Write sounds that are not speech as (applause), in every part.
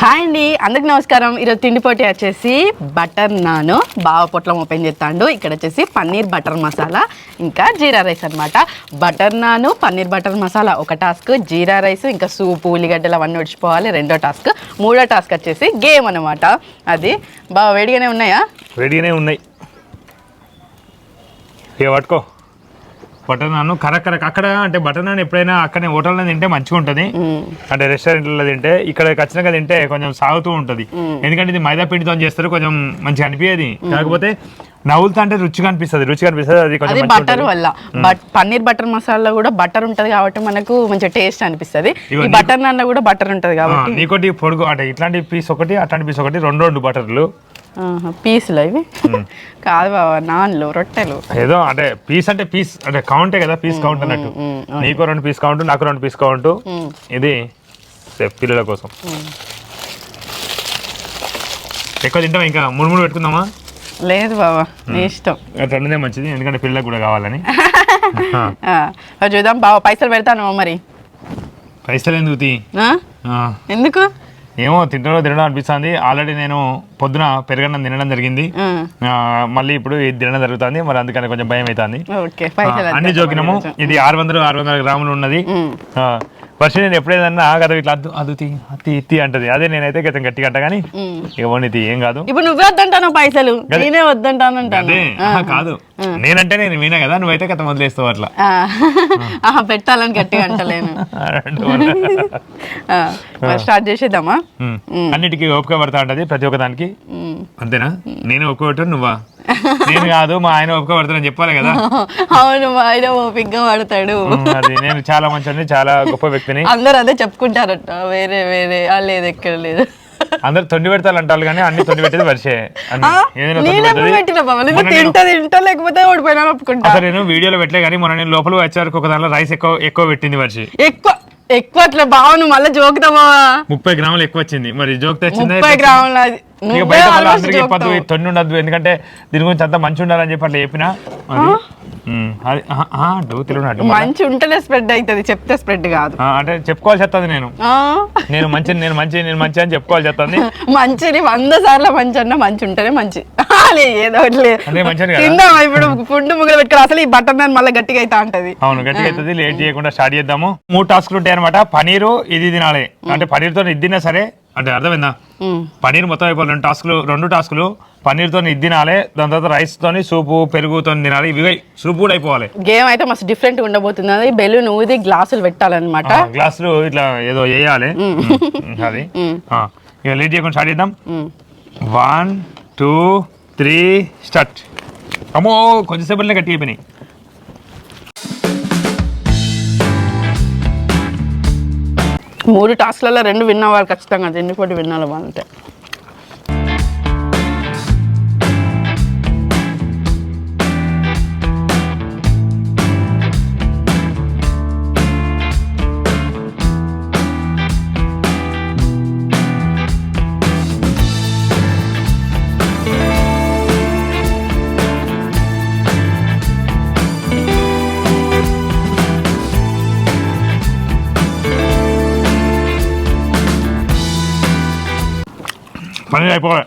Hi అండి అందరికి నమస్కారం. ఈరోజు తిండి పోటీ వచ్చేసి బటర్ నాను. బావ పొట్లం ఓపెన్ చేస్తాడు. ఇక్కడ వచ్చేసి పన్నీర్ బటర్ మసాలా ఇంకా జీరా రైస్ అన్నమాట. బటర్ నాను పన్నీర్ బటర్ మసాలా ఒక టాస్క్. జీరా రైస్ ఇంకా సూపు ఉల్లిగడ్డలు అవన్నీ ఉడిచిపోవాలి. రెండో టాస్క్. మూడో టాస్క్ వచ్చేసి గేమ్ అనమాట అది బాగా వేడిగానే ఉన్నాయా? రెడీగానే ఉన్నాయి. పట్టుకో. బటర్ నాన్ కరెక్ట్ కరెక్ట్ అక్కడ అంటే బటర్ నాన్ ఎప్పుడైనా అక్కడనే హోటల్లో తింటే మంచిగా ఉంటుంది అంటే రెస్టారెంట్లో తింటే ఇక్కడ ఖచ్చితంగా తింటే కొంచెం సాగుతూ ఉంటుంది. ఎందుకంటే ఇది మైదా పిండితో చేస్తారు కొంచెం మంచిగా అనిపించేది కాకపోతే నవ్వులుతా అంటే రుచిగా అనిపిస్తుంది రుచిగా అనిపిస్తుంది అది కొంచెం అది బటర్. వల్ల. బట్ పన్నీర్ బటర్ మసాలా కూడా బటర్ ఉంటుంది కాబట్టి మనకు మంచిగా టేస్ట్ అనిపిస్తుంది. ఈ బటర్ నాన్న కూడా బటర్ ఉంటుంది కాబట్టి. నీకోటి పొడుగు అంటే ఇట్లాంటి పీస్ ఒకటి అట్లాంటి పీస్ ఒకటి రెండు రెండు బటర్లు. పీసులు ఇవి? కాదు బాబా నాన్లు రొట్టెలు. ఏదో అంటే పీస్ అంటే పీస్ అంటే కౌంటే కదా పీస్ కౌంట్ అన్నట్టు. నీకు రెండు పీస్ కౌంట్ నాకు రెండు పీస్ కౌంట్ ఇది పిల్లల కోసం. ఎక్కువ తింటాం ఇంకా? మూడు మూడు పెట్టుకుందామా? లేదు బాబా నీ ఇష్టం. అట్లనే మంచిది ఎందుకంటే పిల్లలకు కూడా కావాలని. (laughs) చూద్దాం బాబా పైసలు పెడతాను మరి? పైసలు ఎందుకు ఎందుకు? ఏమో తింటాడో తినడం అనిపిస్తుంది. ఆల్రెడీ నేను పొద్దున పెరగడం తినడం జరిగింది. మళ్ళీ ఇప్పుడు ఇది తినడం జరుగుతుంది. మరి అందుకని కొంచెం భయం అవుతుంది అన్ని? జోకినము. ఇది ఆరు వందలు ఆరు వందల గ్రాములు ఉన్నది. వర్ష నేను ఎప్పుడేదన్నా కదా ఇట్లా అద్దు అదు తీ అత్తి ఇత్తి అంటది. అదే నేనైతే గతం గట్టిగా అంట కానీ. ఇక ఏం కాదు. ఇప్పుడు నువ్వే వద్దంటాను పైసలు. నేనే వద్దంటాను కాదు. నేనంటే నేను వినా కదా నువ్వైతే కథ వదిలేస్తావు అట్లా. పెట్టాలని గట్టిగా అంటలేను. స్టార్ట్ చేసేద్దామా. అన్నిటికీ ఓపిక పడతా ఉంటది ప్రతి ఒక్క దానికి. అంతేనా? నేను ఒప్పుకోవటం నువ్వా? నేను కాదు మా ఆయన ఒప్పుక పడతానని చెప్పాలి కదా. (laughs) అవును మా ఆయన ఓపిగ్గా వాడతాడు. ఉమ్, అది నేను చాలా మంచి చాలా గొప్ప వ్యక్తిని. అందరూ అదే చెప్పుకుంటారట వేరే వేరే లేదు ఎక్కడ లేదు. అందరు తొండి పెడతారు అంటారు కానీ అన్ని తొండి పెట్టేది వర్షే. అసలు నేను వీడియోలో పెట్టలే కానీ మొన్న నేను లోపల వచ్చేవరకు ఒక దాంట్లో రైస్ ఎక్కువ ఎక్కువ పెట్టింది వర్షి. ఎక్కువ ఎక్కువ అట్లా నువ్వు మళ్ళీ జోకుతావా? ముప్పై గ్రాములు ఎక్కువ వచ్చింది. మరి జోక్ తెచ్చిందే? ముప్పై గ్రాముల అది. ఇక బయట మళ్ళీ అందరికీ చెప్పొద్దు తొండి ఉండద్దు ఎందుకంటే దీని గురించి అంతా మంచి ఉండాలని చెప్పి అట్లా చెప్పిన. మంచి ఉంటేనే స్ప్రెడ్ అవుతుంది చెప్తే స్ప్రెడ్ కాదు. అంటే చెప్పుకోవాల్సి వస్తుంది నేను? నేను మంచి నేను మంచి నేను మంచి అని చెప్పుకోవాల్సి వస్తుంది. (laughs) మంచిని వంద సార్లు మంచి అన్న మంచి ఉంటేనే మంచి. (laughs) ఏదో? తిందాం ఇప్పుడు ఫుడ్ ముగ్గులు పెట్టుకుని అసలు ఈ బటర్ నాన్ మళ్ళీ గట్టిగా అవుతా ఉంటది. అవును గట్టిగా అవుతుంది లేట్ చేయకుండా స్టార్ట్ చేద్దాము. మూడు టాస్క్లు ఉంటాయి అనమాట పనీరు ఇది తినాలి. అంటే పనీర్తో ఇది తిన్నా సరే అంటే అర్థమైందా. పనీర్ మొత్తం అయిపోయి రెండు టాస్కులు రెండు టాస్కులు. పనీర్తో ఇది తినాలి దాని తర్వాత రైస్తోని సూపు పెరుగుతో తినాలి. ఇవి సూప్ కూడా అయిపోవాలి. గేమ్ అయితే మస్తు డిఫరెంట్ ఉండబోతుంది. అది బెలూన్ ఊది గ్లాసులు పెట్టాలన్నమాట. గ్లాసులు ఇట్లా ఏదో వేయాలి. అది. (laughs) ఇక లేట్ చేయకుండా స్టార్ట్ చేద్దాం. వన్ టూ త్రీ స్టార్ట్ అమ్మో కొంచెంసేపట్లే గట్టి అయిపోయినాయి. మూడు టాస్క్లలో రెండు విన్నవారు ఖచ్చితంగా. ఎన్ని పోటీ విన్నాలి వాళ్ళంటే. పనీర్ అయిపోవాలి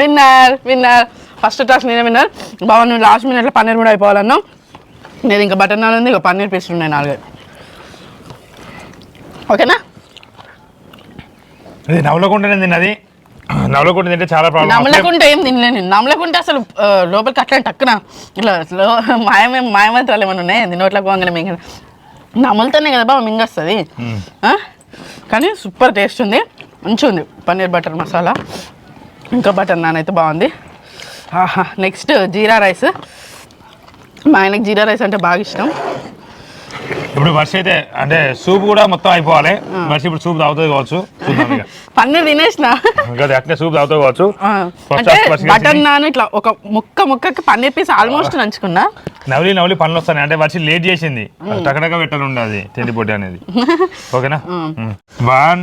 విన్నర్ విన్నర్ ఫస్ట్ టాస్క్ నేనే విన్నర్ బాబా నువ్వు లాస్ట్ మినిట్లో పన్నీర్ కూడా అయిపోవాలన్నావు నేను ఇంకా బటర్ నాన్ ఉంది ఇంకా పన్నీర్ పీసులు ఉన్నాయి నాలుగు ఓకేనా? ఇది నవ్వలకుండానే తిన్నది. నవ్వలకుండా తింటే చాలా ప్రాబ్లం నమ్మలేకుంటే ఏం తినలేను నమ్మలేకుంటే అసలు లోపలికి అట్లా టక్కున. ఇట్లా మాయమే మాయమంత్రాలు ఏమైనా ఉన్నాయి? అది నోట్లోకి పోగానే మింగ. నమ్మలతోనే కదా బాబా మింగొస్తుంది? కానీ సూపర్ టేస్ట్ ఉంది. మంచిగా ఉంది పన్నీర్ బటర్ మసాలా. ఇంకా బటర్ నాన్ అయితే బాగుంది. ఆహా నెక్స్ట్ జీరా రైస్. మా ఆయనకి జీరా రైస్ అంటే బాగా ఇష్టం. ఇప్పుడు వర్ష అయితే అంటే సూప్ కూడా మొత్తం అయిపోవాలి. వర్ష ఇప్పుడు సూప్ తాగుతుంది కావచ్చు. (laughs) పన్నీర్ తినేసిన? అట్లే సూప్ తాగుతుంది కావచ్చు. బటర్ నాన్ ఇట్లా ఒక ముక్క ముక్కకి పన్నీర్ పీస్ ఆల్మోస్ట్ నంచుకున్నా. నవలి నవలి పనులు వస్తాయి. అంటే వర్షి లేట్ చేసింది. టకటక పెట్టాలి ఉండదు తిండి పొట్టి అనేది. (laughs) ఓకేనా? One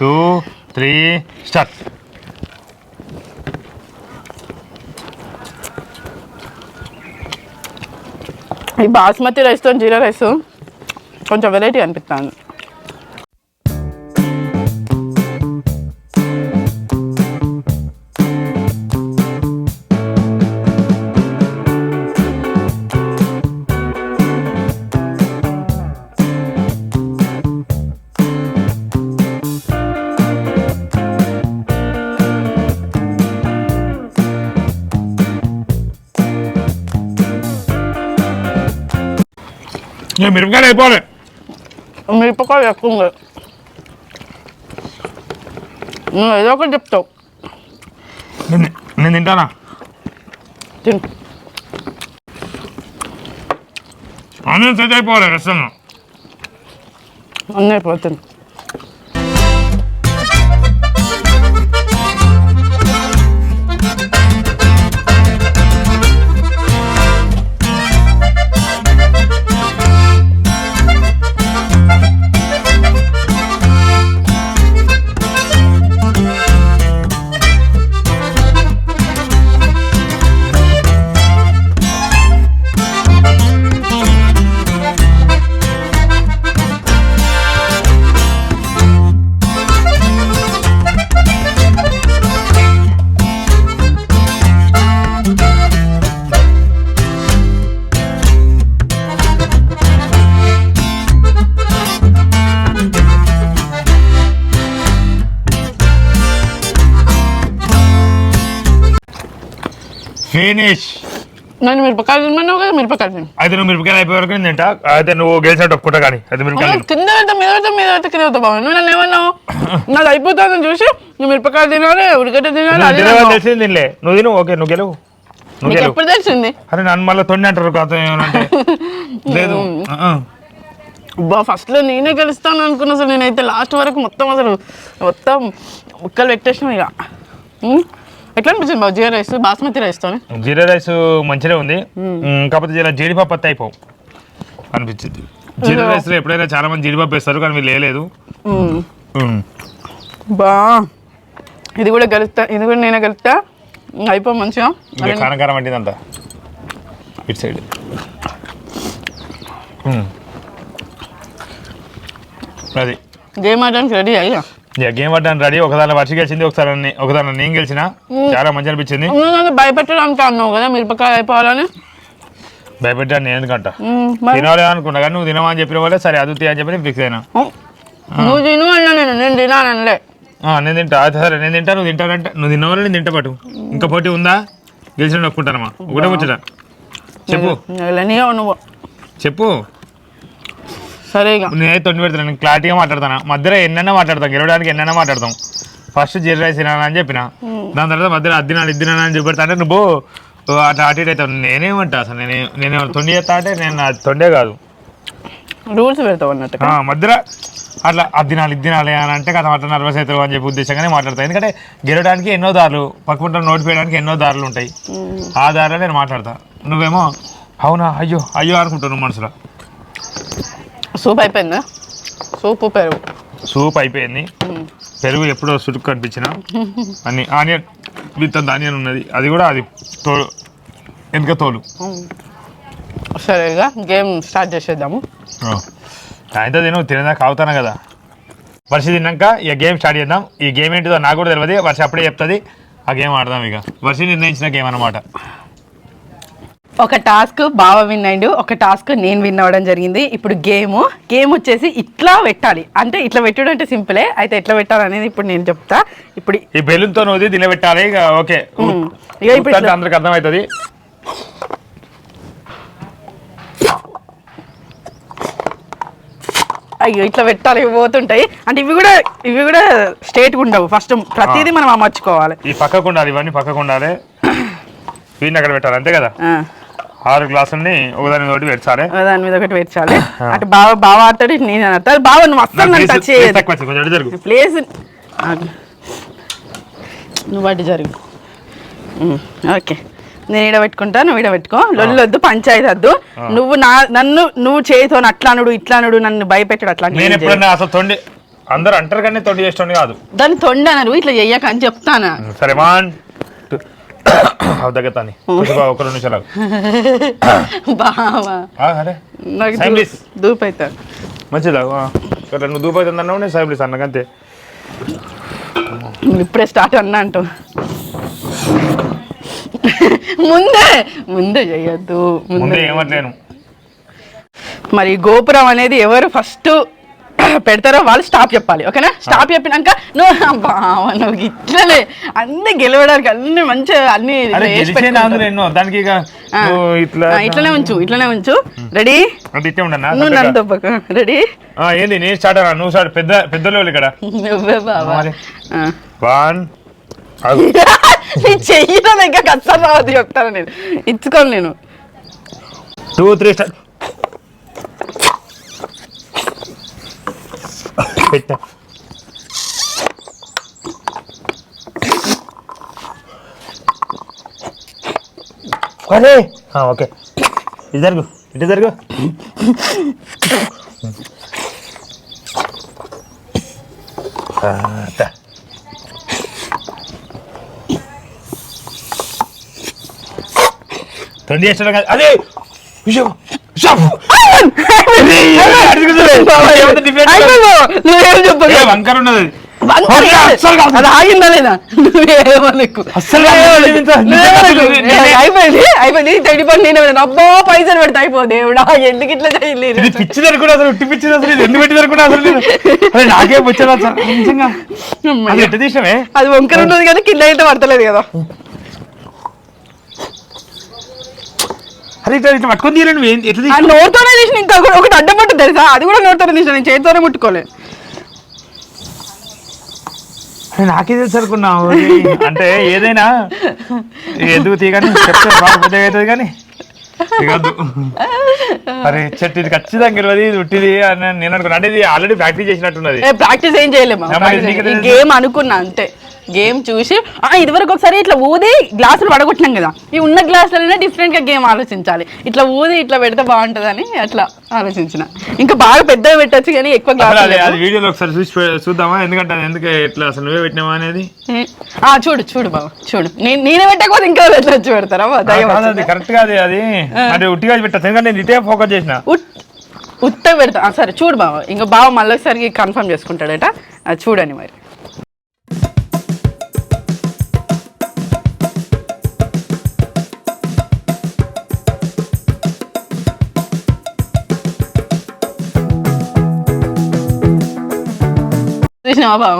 two three start. ఈ బాస్మతి రైస్తో జీరా రైస్ కొంచెం వెరైటీ అనిపిస్తాను ఇక మిరపకాయలు అయిపోవాలి మిరపకాయ ఎక్కువ ఉంది నువ్వు ఏదో ఒకటి చెప్తావు నేను నేను తింటానా తిను ఆనియన్స్ అయితే అయిపోవాలి రెస్టారెంట్ అన్నీ అయిపోతుంది ఫినిష్ నేను మిరపకాయలు తిన్నాను కదా మిరపకాయలు అయితే నువ్వు మిరపకాయలు అయిపోయే వరకు నేను తింటా. అయితే నువ్వు గెలిచినట్టు ఒప్పుకుంటా కానీ అయితే మిరపకాయలు. కింద పెడతా మీద పెడతా మీద పెడతా కింద పెడతా బాబు నువ్వు నన్ను ఏమన్నావు? (laughs) నాది అయిపోతుందని చూసి నువ్వు మిరపకాయలు తినాలి ఉడిగడ్డ తినాలి అది తినాలి. తెలిసింది తినలే. నువ్వు తిను ఓకే నువ్వు గెలువు. నువ్వు నీకు గెలువు. ఎప్పుడు తెలిసింది? అరే నన్ను మళ్ళీ తొండి అంటారు కాదు ఏమనంటే (laughs) లేదు. ఆ, ఆ. బా ఫస్ట్లో నేనే గెలుస్తాను అనుకున్నా అసలు నేనైతే లాస్ట్ వరకు మొత్తం అసలు మొత్తం ముక్కలు పెట్టేసిన ఇక. ఉమ్. ఎట్లా అనిపించింది బాబు? జీరా రైస్ బాస్మతి రైస్ తోని? జీరా రైస్ మంచిగా ఉంది. కాకపోతే జర జీడిపప్పు అత్త అయిపోవు. అనిపించింది. జీరా రైస్లో ఎప్పుడైనా చాలా మంది జీడిపప్పు వేస్తారు కానీ వీళ్ళు వేయలేదు. ఉమ్. మ్. బా. ఇది కూడా గెలుస్తా ఇది కూడా నేనే గెలుస్తా. ఉమ్, అయిపో మంచిగా కారం కారం అంటిందంట ఇటు సైడ్. అది. గేమ్ ఆడడానికి రెడీ అయ్యా. ఇక గేమ్ పడ్డాను రెడీ ఒకదాని వర్షి గెలిచింది ఒకసారి ఒకదాని నేను గెలిచిన చాలా మంచి అనిపించింది భయపెట్టడానికి అన్నావు కదా మిరపకాయ అయిపోవాలని భయపెట్టాను నేను ఎందుకంట తినాలి అనుకున్నా కానీ నువ్వు తినమని చెప్పిన వాళ్ళే సరే అది అని చెప్పి ఫిక్స్ అయినా. నువ్వు తిను అన్నా నేను నేను తినానలే నేను తింటా సరే నేను తింటా నువ్వు తింటానంటే నువ్వు తిన్న వాళ్ళు నేను తింటా పాటు ఇంకా పోటీ ఉందా గెలిచిన ఒప్పుకుంటానమ్మా ఒకటే ముచ్చట చెప్పు నువ్వు చెప్పు సరే నేనే తొండి పెడతాను నేను క్లారిటీగా మాట్లాడతాను? మధ్యలో ఎన్నైనా మాట్లాడతాం గెలవడానికి ఎన్నైనా మాట్లాడతాం. ఫస్ట్ జీర రైస్ తినాలని అని చెప్పిన. దాని తర్వాత మధ్యలో అది తినాలి ఇది తినాలి అని చెప్పి అంటే నువ్వు అట్లా అటు ఇటు అవుతావు. నేనేమంటా అసలు? నేను నేను తొండి చేస్తా అంటే నేను తొండే కాదు. రూల్స్ పెడతావు అన్నట్టు మధ్యలో అట్లా అది తినాలి ఇది తినాలి అని అంటే కదా అట్లా నర్వస్ అవుతావు అని చెప్పి ఉద్దేశంగానే మాట్లాడతాను ఎందుకంటే గెలవడానికి ఎన్నో దారులు పక్కన నోటి వేయడానికి ఎన్నో దారులు ఉంటాయి. ఆ దారిలో నేను మాట్లాడతా. నువ్వేమో అవునా? అయ్యో అయ్యో అనుకుంటావు నువ్వు మనసులో. సూప్ అయిపోయిందా? సూప్ పెరుగు. సూప్ అయిపోయింది. పెరుగు ఎప్పుడో సుటుకు కనిపించిన. అన్ని ఆనియన్ విత్ ఆనియన్ ఉన్నది. అది కూడా అది తోలు వెనుక తోలు. సరే ఇక గేమ్ స్టార్ట్ చేసేద్దాము. అయితే నేను తినదా కావుతాను కదా? వర్ష తిన్నాక ఇక గేమ్ స్టార్ట్ చేద్దాం. ఈ గేమ్ ఏంటిదో నాకు కూడా తెలియదు వర్ష అప్పుడే చెప్తుంది. ఆ గేమ్ ఆడదాం ఇక. వర్ష నిర్ణయించిన గేమ్ అనమాట ఒక టాస్క్ బావ విన్ అయిండు ఒక టాస్క్ నేను విన్ అవ్వడం జరిగింది. ఇప్పుడు గేమ్ గేమ్ వచ్చేసి ఇట్లా పెట్టాలి. అంటే ఇట్లా పెట్టడం అంటే సింపులే అయితే ఎట్లా పెట్టాలి అనేది ఇప్పుడు నేను చెప్తా. ఇప్పుడు ఈ బెలూన్తో నువ్వు తినబెట్టాలి ఇక ఓకే. ఇక ఇప్పుడు అందరికి అర్థమవుతుంది. అయ్యో ఇట్లా పెట్టాలి ఇవి పోతుంటాయి. అంటే ఇవి కూడా ఇవి కూడా స్ట్రేట్గా ఉండవు. ఫస్ట్ ప్రతిదీ మనం అమర్చుకోవాలి. ఈ పక్కకు ఉండాలి ఇవన్నీ పక్కకు ఉండాలి. (coughs) వీడిని అక్కడ పెట్టాలి అంతే కదా. ఆరు గ్లాసుల్ని ఒకదాని ఒకటి పెట్టాలి దాని మీద ఒకటి పెట్టాలి (laughs) అటు బావ బావ ఆడతాడు ఇటు నేను ఆడతాడు బావ నువ్వు అస్సలు నన్ను టచ్ చేయదు ప్లేస్. నువ్వు అటు జరుగు. ఓకే. నేను ఈడ పెట్టుకుంటా నువ్వు ఈడ పెట్టుకో. లొల్లొద్దు పంచాయతీ వద్దు. నువ్వు నా నన్ను నువ్వు చేయితో అట్లానుడు ఇట్లానుడు నన్ను భయపెట్టడు అట్లా నేను ఎప్పుడన్నా అసలు తొండి అందరు అంటారు కానీ తొండి చేసేటోని కాదు. దాన్ని తొండి అనరు ఇట్లా చెయ్యక అని చెప్తాను? సరే దగ్గతాని ఒక రెండు నిమిషాలు. బావా అరే నాకు. దూపు మంచిదా నువ్వు దూపు అవుతుంది అన్నావు నేను సైబ్లీస్ ఇప్పుడే స్టార్ట్ అన్నా అంటూ ముందే ముందే చెయ్యొద్దు ముందే ముందే ఏమట్లేను మరి గోపురం అనేది ఎవరు ఫస్ట్ పెడతారో వాళ్ళు స్టాప్ చెప్పాలి ఓకేనా? స్టాప్ చెప్పినాక నువ్వు బావ నువ్వు ఇట్లనే అన్ని గెలవడానికి అన్ని మంచిగా అన్ని దానికి ఇట్లనే ఉంచు ఇట్లనే ఉంచు. రెడీ నువ్వు నన్ను తప్పక రెడీ ఆ, ఏంది నేను స్టార్ట్ అన్నా నువ్వు స్టార్ట్ పెద్ద పెద్ద లెవెల్ ఇక్కడ. నువ్వే. వన్ చెయ్యిలో ఇంకా కష్టం రావద్దు చెప్తాను నేను. ఇచ్చుకోను నేను. టూ త్రీ స్టార్ట్ పెట్టా. అరే ఓకే. ఇది జరుగు ఇటు జరుగు. తొండి చేస్తాడు కదా. అదే! విషయం. చెప్పు వంకర ఉన్నది. ఆగిందా లేదా. అయిపోయింది అయిపోయింది. నేను అబ్బో పైసలు పెడితే అయిపో దేవుడా ఎందుకు ఇట్లా చేయలేదు? ఇది పిచ్చి అసలు ఉట్టి పిచ్చి అసలు ఇది. ఎందుకు పెట్టి అసలు అరే నాకే నిజంగా. అది ఎట్ట తీసినవే? అది వంకర ఉన్నది కానీ కింద అయితే పడతలేదు కదా. అరే ఇట్లా ఇట్లా పట్టుకొని తీయలేను ఎట్లా? నోరుతోనే తీసిన ఇంకా ఒకటి- ఒకటి అడ్డం పట్టు తెలుసా? అది కూడా నోరుతోనే తీసిన నేను చేతితోనే ముట్టుకోలే. నాకే తెలుసు అనుకున్నావు అంటే ఏదైనా ఎందుకు తీయగాని చెప్తే బాగా పెద్దగా అవుతుంది కానీ అరే చెట్టు ఇది ఖచ్చితంగా గెలవది ఇది ఉట్టిది అని నేను అనుకున్నా. అంటే ఇది ఆల్రెడీ ప్రాక్టీస్ చేసినట్టున్నది. ప్రాక్టీస్ ఏం చేయలేము. గేమ్ అనుకున్నా అంతే. గేమ్ చూసి ఆ ఇదివరకు ఒకసారి ఇట్లా ఊది గ్లాసులు పడగొట్టినాం కదా. ఈ ఉన్న గ్లాసులనే డిఫరెంట్గా గేమ్ ఆలోచించాలి. ఇట్లా ఊది ఇట్లా పెడితే బాగుంటదని అట్లా ఆలోచించిన. ఇంకా బాగా పెద్దగా పెట్టొచ్చు కానీ ఎక్కువ గ్లాసులు వీడియోలో ఒకసారి చూసి చూద్దామా? ఎందుకంటే ఎందుకు ఎట్లా అసలు నువ్వే పెట్టినావా అనేది? ఆ చూడు చూడు బాబా చూడు. నేను నేనే పెట్టకపోతే ఇంకా వచ్చి పెడతారా? కాదు అది ఉట్టిగా పెట్టచ్చు. ఎందుకంటే నేను ఇటే ఫోకస్ చేసిన. ఉత్త పెడతా. సరే చూడు బావ ఇంకా బావ మళ్ళీ ఒకసారి కన్ఫర్మ్ చేసుకుంటాడట. చూడండి మరి. చూసినావా బావ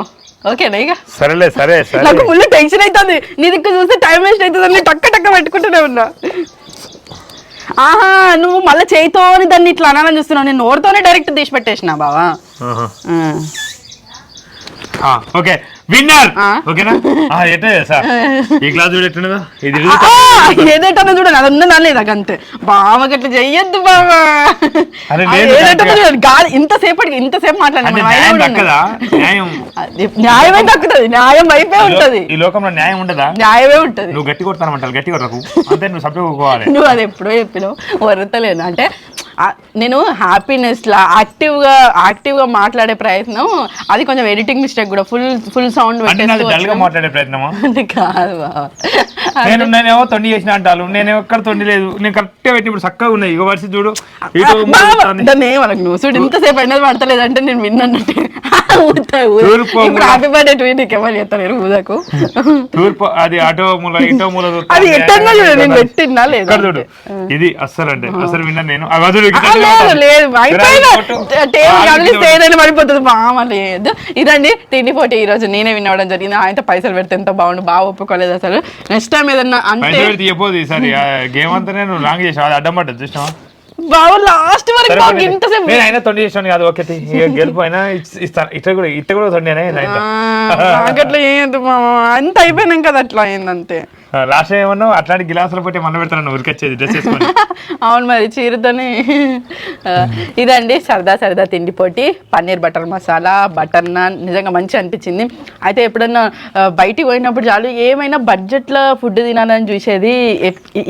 ఓకేనా ఇక? సరేలే సరే సరే. నాకు ఫుల్ టెన్షన్ అవుతుంది నీ దిక్కు చూస్తే టైం వేస్ట్ అవుతుంది టక్క టక్క పెట్టుకుంటూనే ఉన్నా. ఆహా నువ్వు మళ్ళీ చేయితోని దాన్ని ఇట్లా అనాలని చూస్తున్నావు. నేను నోరుతోనే డైరెక్ట్ తీసి పెట్టేసిన బావా. ఓకే. విన్నర్. ఓకేనా? ఆ, ఎట్టే సార్? (laughs) ఈ క్లాస్ చూడు ఎట్లున్నదా ఇది ఏదేటన్నా చూడండి అది ఉందా లేదా అంతే. బావ గట్ల చెయ్యొద్దు బావా. గాలి ఇంతసేపటికి ఇంతసేపు మాట్లాడినా అంటే న్యాయమే దక్కుతుంది న్యాయం అయిపోయి ఉంటది. ఈ లోకంలో న్యాయం ఉండదా? న్యాయమే ఉంటది. నువ్వు గట్టి కొడతానంటారు గట్టి కొట్టకు అంతే నువ్వు సభ్య పోవాలి నువ్వు అది ఎప్పుడో చెప్పినావు వరతలేను. అంటే నేను హ్యాపీనెస్ లా యాక్టివ్గా యాక్టివ్గా మాట్లాడే ప్రయత్నం అది కొంచెం ఎడిటింగ్ మిస్టేక్ కూడా ఫుల్ ఫుల్ సౌండ్ మాట్లాడే ప్రయత్నమా (laughs) అంటే కాదు. నేను నేనేమో తొండి చేసిన అంటాను నేను ఎక్కడ తొండి లేదు నేను కరెక్ట్ పెట్టి ఇప్పుడు చక్కగా ఉన్నాయి ఇక వరుస చూడు. దాన్ని నువ్వు చూడు ఇంతసేపు అయినది పడతలేదు అంటే నేను విన్నట్టు తూర్పు ఇప్పుడు హ్యాపీ బర్త్డే ట్వీట్ ఎవరు చెప్తారు ఊదకు తూర్పు అది అటో మూల ఇటో మూల చూస్తా. అది ఎట్టన్నా చూడు నేను పెట్టినా లేదా? చూడు. ఇది అస్సలు అంటే విన్నా నేను. లేదు అయిపోయినా పడిపోతుంది లేదు. ఇదండి తిండి పోటీ ఈ రోజు నేనే వినవడం జరిగింది. ఆయనతో పైసలు పెడితే ఎంత బాగుండు బాగా ఒప్పుకోలేదు అసలు. నెక్స్ట్ టైం ఏదన్నా అంటే చెప్పోదు ఈసారి. గేమ్ అంతా నేను రాంగ్ చేసాను అది అడ్డం పడ్డది చూసినావా? బాబు లాస్ట్ వరకు సరే, బాగా పోనీ. ఇంతసేపు నేను అయినా తొండి చేసాను కాదు గెలుపు అయినా ఇస్తాను ఇట్లా కూడా ఇట్లా కూడా తొండి అయినా అట్లా అంత అయిపోయినాం కదా అట్లా అయింది అంతే లాస్ట్ ఏమన్నా అట్లాంటి గిలాసులు పెట్టి మన పెడతాను ఉరికొచ్చేది డ్రెస్ వేసుకొని. (laughs) అవును మరి చీరతోనే. ఇదండి సరదా సరదా తిండి పోటీ. పన్నీర్ బటర్ మసాలా బటర్ నాన్ నిజంగా మంచి అనిపించింది. అయితే ఎప్పుడన్నా బయటికి పోయినప్పుడు చాలు ఏమైనా బడ్జెట్లో ఫుడ్ తినాలని చూసేది?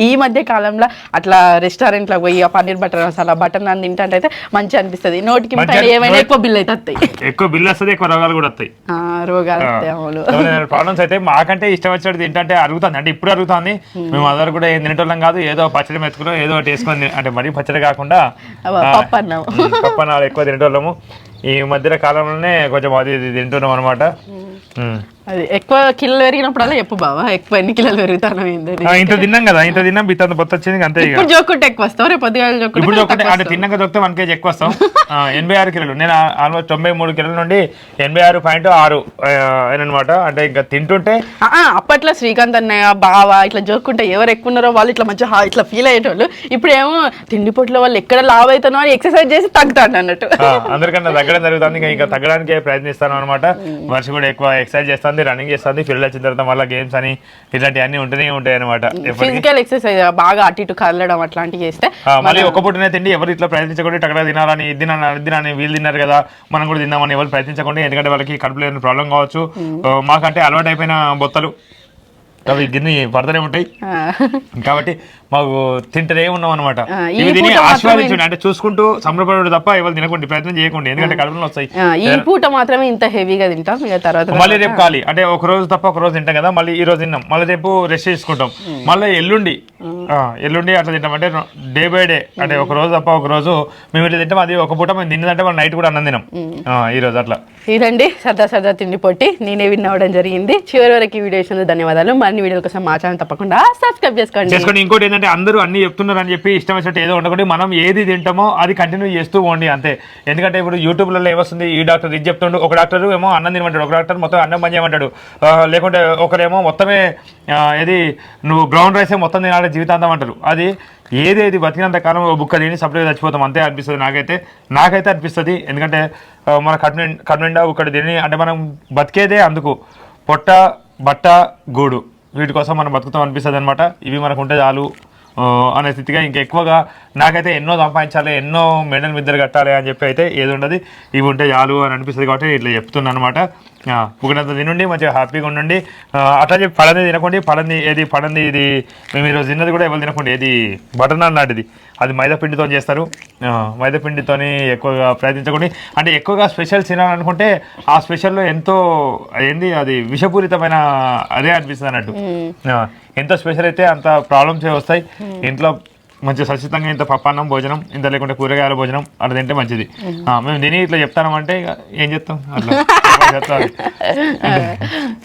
ఈ మధ్య కాలంలో అట్లా రెస్టారెంట్లో పోయి పన్నీర్ బటర్ మసాలా బటర్ నాన్ తింటే అయితే మంచి అనిపిస్తుంది. నోటికి ఏమైనా ఎక్కువ బిల్ అయితే వస్తాయి. ఎక్కువ బిల్లు వస్తుంది ఎక్కువ రోగాలు కూడా వస్తాయి. రోగాలు వస్తాయి అవును. ప్రాబ్లమ్స్ అయితే మాకంటే ఇష్టం వచ్చినట్టు తింటే అరుగుతుంది అంటే ఇప్పుడు అరుగుతుంది మేము అందరు కూడా ఏం తినేటోళ్ళం కాదు ఏదో పచ్చడి మెతుకులో ఏదో ఒకటి వేసుకొని తిన- అంటే మరీ పచ్చడి కాకుండా అవ్వ, ఆ, పప్పు అన్నం. ఉమ్, పప్పు అన్నాలు ఎక్కువ తినేటోళ్ళము. ఈ మధ్యలో కాలంలోనే కొంచెం అది ఇది తింటున్నాం అనమాట అది ఎక్కువ కిలోలు పెరిగినప్పుడల్లా చెప్పు బావా ఎక్కువ ఎన్ని కిలోలు పెరుగుతాను ఇంత తిన్నాం కదా ఇంత తిన్నాం ఇంత బొత్త వచ్చింది అంతే ఇప్పుడు జోకుంటే ఎక్కువ వస్తావు రేపు పొద్దుగాల ఇప్పుడు జోకుంటే ఒకటి తక్కువ అంటే. తిన్నాక దొరికితే వన్ కేజీ ఎక్కువ వస్తాం. ఎనభై ఆరు కిలోలు. నేను ఆల్మోస్ట్ తొంభై మూడు కిలోల నుండి ఎనభై ఆరు పాయింట్ ఆరు అనమాట అంటే ఇంకా తింటుంటే అప్పట్లో శ్రీకాంత్ అన్నయ్య బావ ఇట్లా జోక్కుంటే ఎవరు ఎక్కువ ఉన్నారో వాళ్ళు ఇట్లా మంచిగా ఇట్లా ఫీల్ అయ్యేటోళ్ళు. ఇప్పుడు ఏమో తిండి పొట్ల వాళ్ళు ఎక్కడ లావ్ అవుతానో అని ఎక్సర్సైజ్ చేసి తగ్గుతాడు అన్నట్టు. అందరికన్నా తగ్గడం జరుగుతుంది ఇంకా తగ్గడానికి ప్రయత్నిస్తాను అనమాట వర్ష కూడా ఎక్కువ ఎక్సర్సైజ్ చేస్తుంది రన్నింగ్ చేస్తుంది ఫీల్డ్ వచ్చిన తర్వాత మళ్ళీ గేమ్స్ అని ఇట్లాంటివన్నీ ఉంటూనే ఉంటాయి అనమాట ఫిజికల్ ఎక్సర్సైజ్ బాగా అటు ఇటు కదలడం అట్లాంటివి చేస్తే మళ్ళీ ఒక్క పూటనే తిండి ఎవరు ఇట్లా ప్రయత్నించకుండా టక్కడ తినాలని ఇది తినాలని వీళ్ళు తిన్నారు కదా మనం కూడా తిందామని ఎవరు ప్రయత్నించకుండా ఎందుకంటే వాళ్ళకి కడుపులో ఏమైనా ప్రాబ్లం కావచ్చు. మాకంటే అలవాటు అయిపోయిన బొత్తలు. అవి గిన్నె పడుతూనే ఉంటాయి. కాబట్టి మాకు తింటనే ఉన్నాం అనమాట ఇవి తిని ఆస్వాదించండి అంటే చూసుకుంటూ సంబరపడు తప్ప ఎవరు తినకండి ప్రయత్నం చేయకండి ఎందుకంటే కడుపులో వస్తాయి ఈ పూట మాత్రమే ఇంత హెవీగా తింటాం ఇక తర్వాత మళ్ళీ రేపు ఖాళీ. అంటే ఒక రోజు తప్ప ఒక రోజు తింటాం కదా మళ్ళీ ఈ రోజు తిన్నాం. మళ్ళీ రేపు రెస్ట్ చేసుకుంటాం. మళ్ళీ ఎల్లుండి. ఎల్లుండి అట్లా తింటాం. అంటే డే బై డే. అంటే ఒక రోజు తప్ప ఒక రోజు మేము ఇట్లా తింటాం. అది ఒక పూట మేము తిన్నదంటే మళ్ళీ నైట్ కూడా అన్నం తినాం. ఈ రోజు అట్లా. ఇదండి. సరదా సరదా తిండి పొట్టి. నేనే విన్ అవ్వడం జరిగింది. చివరి వరకు ఈ వీడియో ధన్యవాదాలు. మరిన్ని వీడియోల కోసం మా ఛానల్ తప్పకుండా సబ్స్క్రైబ్ చేసుకోండి. చేసుకోండి. ఇంకోటి ఏంటంటే అందరూ అన్ని చెప్తున్నారు అని చెప్పి ఇష్టం వచ్చినట్టు ఏదో ఉండకుండా మనం ఏది తింటామో అది కంటిన్యూ చేస్తూ పోండి అంతే. ఎందుకంటే ఇప్పుడు యూట్యూబ్లలో ఏమొస్తుంది? ఈ డాక్టర్ ఇది చెప్తుండు ఒక డాక్టర్ ఏమో అన్నం తినమంటాడు ఒక డాక్టర్ మొత్తం అన్నం పని చేయమంటాడు. లేకుంటే ఒకరేమో మొత్తమే ఏది నువ్వు బ్రౌన్ రైసే మొత్తం తినాలి జీవితాంతం అంటారు. అది ఏదేది బతికినంత కాలం ఒక బుక్క తిని సపరేట్ చచ్చిపోతాం. అంతే అనిపిస్తుంది నాకైతే. నాకైతే అనిపిస్తుంది. ఎందుకంటే మన కడుపు కడుపు ఒకటి తిని అంటే మనం బతికేదే అందుకు. పొట్ట బట్ట గూడు. వీటి కోసం మనం బతుకుతాం అనిపిస్తుంది అనమాట ఇవి మనకు ఉంటే చాలు. అనే స్థితిగా ఇంకా ఎక్కువగా నాకైతే ఎన్నో సంపాదించాలి ఎన్నో మెడల్ మిద్దరు కట్టాలి అని చెప్పి అయితే ఏది ఉండదు. ఇవి ఉంటే చాలు అని అనిపిస్తుంది కాబట్టి ఇట్లా చెప్తున్నాను అనమాట పుగినంత తినండి మంచిగా హ్యాపీగా ఉండండి. ఆ, అట్లా చెప్పి పడంది తినకండి పడంది ఏది పడంది ఇది మేము ఈరోజు తిన్నది కూడా ఎవరు తినకండి. ఏది బటర్ నాన్ లాంటిది. అది మైదా పిండితో చేస్తారు. మైదా పిండితోని ఎక్కువగా ప్రయత్నించకండి. అంటే ఎక్కువగా స్పెషల్ తినాలనుకుంటే ఆ స్పెషల్లో ఎంతో ఏంది అది విషపూరితమైన అదే అనిపిస్తుంది అన్నట్టు. ఎంత స్పెషల్ అయితే అంత ప్రాబ్లమ్స్ వస్తాయి. ఇంట్లో మంచి ఖచ్చితంగా ఇంత పప్పన్నం భోజనం ఇంత లేకుంటే కూరగాయల భోజనం అట్లా తింటే మంచిది. మేము తిని ఇట్లా చెప్తామంటే ఇక ఏం చెప్తాం? అట్లా (laughs) చెప్తాం అంటే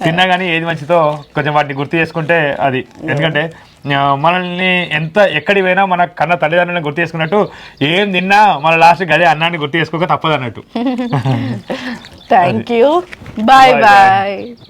తిన్నా కానీ ఏది మంచిదో కొంచెం వాటిని గుర్తు చేసుకుంటే అది. ఎందుకంటే మనల్ని ఎంత ఎక్కడి పోయినా మన కన్న తల్లిదండ్రులను గుర్తు చేసుకున్నట్టు ఏం తిన్నా మన లాస్ట్ గదే అన్నాన్ని గుర్తు చేసుకోక తప్పదు అన్నట్టు థ్యాంక్ యూ బాయ్. బాయ్